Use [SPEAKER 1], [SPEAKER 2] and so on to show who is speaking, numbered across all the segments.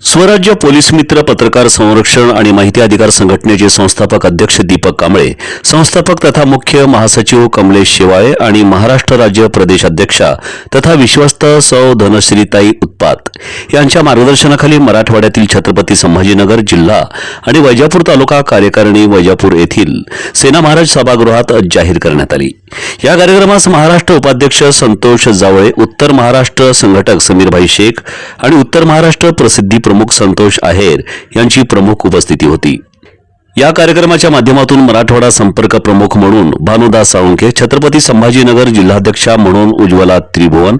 [SPEAKER 1] स्वराज्य पोलीस मित्र पत्रकार संरक्षण आणि माहिती अधिकार संघटनेचे संस्थापक अध्यक्ष दीपक कांबळे संस्थापक तथा मुख्य महासचिव कमलेश शेवाळे आणि महाराष्ट्र राज्य प्रदेश अध्यक्षा तथा विश्वस्त सौ धनश्रीताई उत्पात. यांच्या मार्गदर्शनाखाली मराठवाड्यातील छत्रपती संभाजीनगर जिल्हा आणि वैजापूर तालुका कार्यकारिणी वैजापूर येथील सेना महाराज सभागृहात जाहीर करण्यात आली. या कार्यक्रमास महाराष्ट्र उपाध्यक्ष संतोष जावळे उत्तर महाराष्ट्र संघटक समीरभाई शेख आणि उत्तर महाराष्ट्र प्रसिद्धी प्रमुख संतोष आहेर यांची प्रमुख उपस्थिती होती. या कार्यक्रमाच्या माध्यमातून मराठवाडा संपर्क प्रमुख म्हणून भानुदास साळुंखे छत्रपती संभाजीनगर जिल्हाध्यक्षा म्हणून उज्ज्वला त्रिभुवन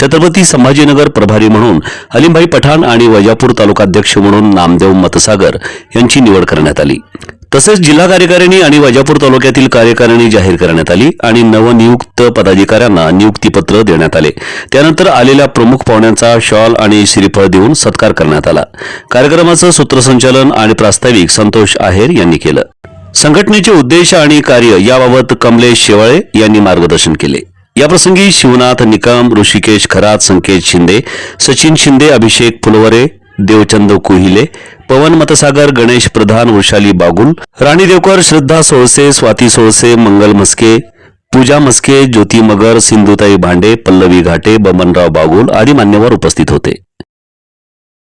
[SPEAKER 1] छत्रपती संभाजीनगर प्रभारी म्हणून हलीमभाई पठाण आणि वैजापूर तालुकाध्यक्ष म्हणून नामदेव मतसागर यांची निवड करण्यात आली. तसेच जिल्हा कार्यकारिणी आणि वैजापूर तालुक्यातील कार्यकारिणी जाहीर करण्यात आली आणि नवनियुक्त पदाधिकाऱ्यांना नियुक्तीपत्र देण्यात आले. त्यानंतर आलेल्या प्रमुख पाहुण्यांचा शॉल आणि श्रीफळ देऊन सत्कार करण्यात आला. कार्यक्रमाचं सूत्रसंचालन आणि प्रास्ताविक संतोष आहेर यांनी केलं. संघटनेचे उद्देश आणि कार्य याबाबत कमलेश शेवाळे यांनी मार्गदर्शन केले. याप्रसंगी शिवनाथ निकम ऋषिकेश खरात संकेत शिंदे सचिन शिंदे अभिषेक फुलवरे देवचंद कुहिले पवन मतसागर गणेश प्रधान वृषाली बागुल राणी देवकर श्रद्धा सोळसे स्वाती सोळसे मंगल मस्के पूजा मस्के ज्योती मगर सिंधुताई भांडे पल्लवी घाटे बमनराव बागुल आदी मान्यवर उपस्थित होते.